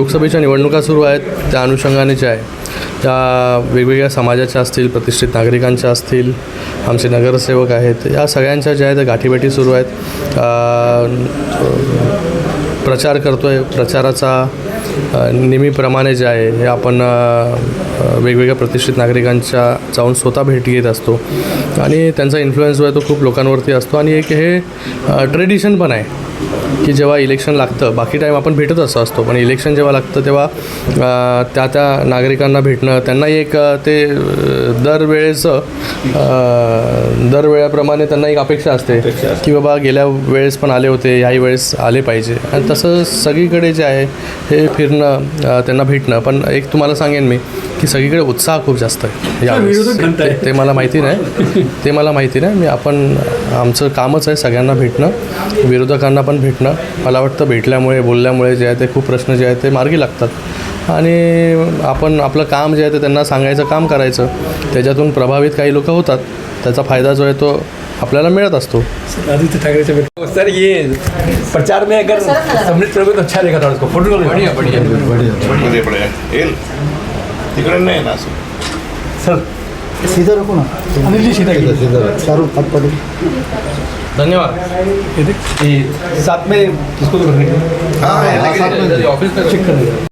लोकसभेच्या निवडणुका सुरू आहेत त्या अनुषंगाने ज्या आहे. त्या वेगवेगळ्या समाजाच्या असतील प्रतिष्ठित नागरिकांच्या असतील आमचे नगरसेवक आहेत या सगळ्यांच्या ज्या आहेत त्या गाठीभेटी सुरू आहेत. प्रचार करतो आहे प्रचाराचा नेहमीप्रमाणे जे आहे हे आपण वेगवेगळ्या प्रतिष्ठित नागरिकांच्या जाऊन स्वतः भेट घेत असतो. आणि त्यांचा इन्फ्लुएन्स जो आहे तो खूप लोकांवरती असतो. आणि एक हे ट्रेडिशन पण आहे. की जेव्हा इलेक्शन लागतं बाकी टाईम आपण भेटत असं असतो. पण इलेक्शन जेव्हा लागतं तेव्हा त्या त्या नागरिकांना भेटणं त्यांनाही एक ते दरवेळेचं दरवेळेप्रमाणे त्यांना एक अपेक्षा असते की बाबा गेल्या वेळेस पण आले होते ह्याही वेळेस आले पाहिजे. आणि तसं सगळीकडे जे आहे हे फिरणं त्यांना भेटणं. पण एक तुम्हाला सांगेन मी की सगळीकडे उत्साह खूप जास्त आहे यावेळेस. ते- ते मला माहिती नाही. ते मला माहिती नाही. मी आपण आमचं कामच आहे सगळ्यांना भेटणं. विरोधकांना पण भेटणं. मला वाटतं भेटल्यामुळे बोलल्यामुळे जे आहे ते खूप प्रश्न जे आहेत ते मार्गी लागतात. आणि आपण आपलं काम जे आहे ते त्यांना सांगायचं काम करायचं. त्याच्यातून प्रभावित काही लोक होतात त्याचा फायदा जो आहे तो आपल्याला मिळत असतो. आदित्य ठाकरे से बेटा सर ये. प्रचार में अगर सम्मिलित करोगे तो अच्छा रहेगा थोड़ा उसको फोटो बढ़िया बढ़िया पडेल येईल तिकडे नाही ना सर सीधा रखो ना. अनिल जी सीधा कीजिए। शाहरुख हाथ धन्यवाद। साथ में इसको तो हां ऑफिस चेक करने